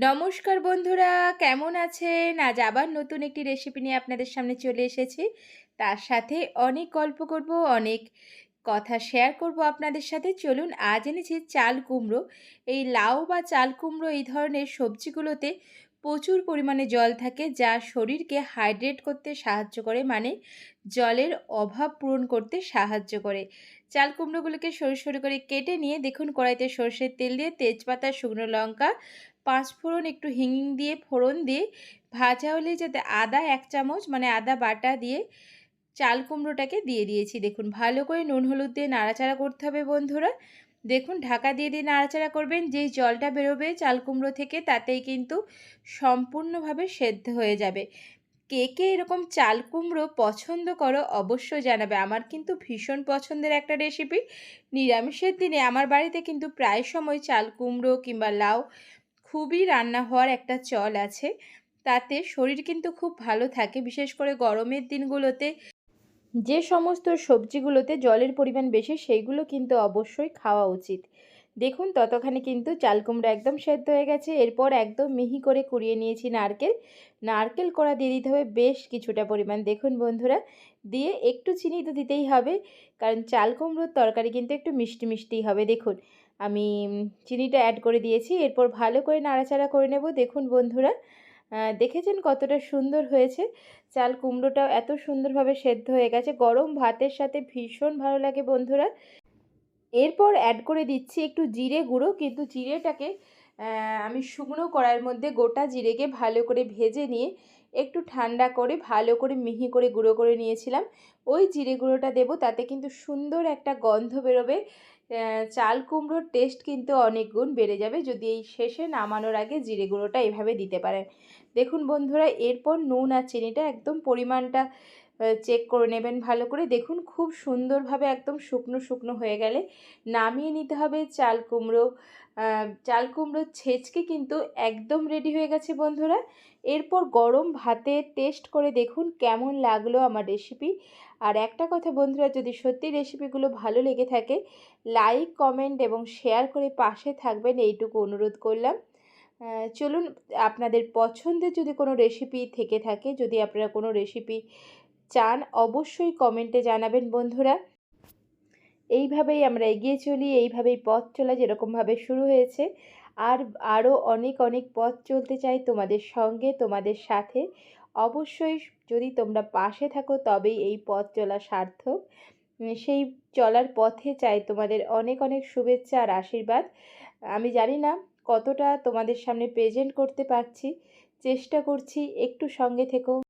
নমস্কার বন্ধুরা, কেমন আছেন? আজ আবার নতুন একটি রেসিপি নিয়ে আপনাদের সামনে চলে এসেছি। তার সাথে অনেক গল্প করব, অনেক কথা শেয়ার করব আপনাদের সাথে। চলুন, আজ এনেছি চাল কুমড়ো। এই লাউ বা চাল কুমড়ো এই ধরনের সবজিগুলোতে প্রচুর পরিমাণে জল থাকে, যা শরীরকে হাইড্রেট করতে সাহায্য করে মানে জলের অভাব পূরণ করতে সাহায্য করে। চাল কুমড়োগুলোকে সরু সরু করে কেটে নিয়ে দেখুন কড়াইতে সর্ষের তেল দিয়ে তেজপাতা, শুকনো লঙ্কা, পাঁচ ফোড়ন, একটু হিং দিয়ে ফোড়ন দিয়ে ভাজা হলে যাতে আদা এক চামচ মানে আদা বাটা দিয়ে চাল কুমড়োটাকে দিয়ে দিয়েছি। দেখুন, ভালো করে নুন হলুদ দিয়ে নাড়াচাড়া করতে হবে বন্ধুরা। দেখুন, ঢাকা দিয়ে দিয়ে নাড়াচাড়া করবেন, যেই জলটা বেরোবে চাল কুমড়ো থেকে তাতেই কিন্তু সম্পূর্ণভাবে সেদ্ধ হয়ে যাবে। কে কে এরকম চাল কুমড়ো পছন্দ করো অবশ্যই জানাবে। আমার কিন্তু ভীষণ পছন্দের একটা রেসিপি নিরামিষের দিনে আমার বাড়িতে কিন্তু প্রায় সময় চাল কুমড়ো কিংবা লাউ খুবই রান্না হওয়ার একটা চল আছে। তাতে শরীর কিন্তু খুব ভালো থাকে, বিশেষ করে গরমের দিনগুলোতে যে সমস্ত সবজিগুলোতে জলের পরিমাণ বেশি, সেইগুলো কিন্তু অবশ্যই খাওয়া উচিত। দেখুন, ততখানি কিন্তু চাল কুমড়ো একদম সেদ্ধ হয়ে গেছে। এরপর একদম মিহি করে কুড়িয়ে নিয়েছি নারকেল। নারকেল কড়া দিয়ে দিতে হবে বেশ কিছুটা পরিমাণ। দেখুন বন্ধুরা, দিয়ে একটু চিনি তো দিতেই হবে, কারণ চাল কুমড়োর তরকারি কিন্তু একটু মিষ্টি মিষ্টিই হবে। দেখুন, আমি চিনিটা অ্যাড করে দিয়েছি। এরপর ভালো করে নাড়াচাড়া করে নেব। দেখুন বন্ধুরা দেখেছেন কতটা সুন্দর হয়েছে? চাল কুমড়োটাও এত সুন্দরভাবে সেদ্ধ হয়ে গেছে। গরম ভাতের সাথে ভীষণ ভালো লাগে বন্ধুরা। এরপর অ্যাড করে দিচ্ছি একটু জিরে গুঁড়ো, কিন্তু জিরেটাকে আমি শুকনো কড়াইয়ের মধ্যে গোটা জিরেকে ভালো করে ভেজে নিয়ে একটু ঠান্ডা করে, ভালো করে মিহি করে গুঁড়ো করে নিয়েছিলাম। ওই জিরে গুঁড়োটা দেবো, তাতে কিন্তু সুন্দর একটা গন্ধ বেরোবে। চাল কুমড়োর টেস্ট কিন্তু অনেক গুণ বেড়ে যাবে। যদি এই শেষে নামানোর আগে জিরে গুঁড়োটা এভাবে দিতে পারেন। দেখুন বন্ধুরা, এরপর নুন আর চিনিটা একদম পরিমাণটা চেক করে নেবেন ভালো করে। দেখুন, খুব সুন্দরভাবে একদম শুকনো শুকনো হয়ে গেলে নামিয়ে নিতে হবে চাল কুমড়ো। চাল কুমড়ো ছেচকে কিন্তু একদম রেডি হয়ে গেছে বন্ধুরা। এরপর গরম ভাতে টেস্ট করে দেখুন কেমন লাগল আমার রেসিপি আর একটা কথা বন্ধুরা, যদি সত্যি রেসিপিগুলো ভালো লেগে থাকে লাইক কমেন্ট এবং শেয়ার করে পাশে থাকবেন, এইটুকু অনুরোধ করলাম। চলুন, আপনাদের পছন্দের যদি কোনো রেসিপি থেকে থাকে, যদি আপনারা কোনো রেসিপি চান, অবশ্যই কমেন্টে জানাবেন বন্ধুরা। এইভাবেই আমরা এগিয়ে চলি, এইভাবেই পথ চলা যেরকমভাবে শুরু হয়েছে। আর আরও অনেক অনেক পথ চলতে চাই তোমাদের সঙ্গে, তোমাদের সাথে। অবশ্যই যদি তোমরা পাশে থাকো, তবেই এই পথ চলা সার্থক। সেই চলার পথে চাই তোমাদের অনেক অনেক শুভেচ্ছা আর আশীর্বাদ। আমি জানি না কতটা তোমাদের সামনে প্রেজেন্ট করতে পারছি। চেষ্টা করছি একটু সঙ্গে থেকো।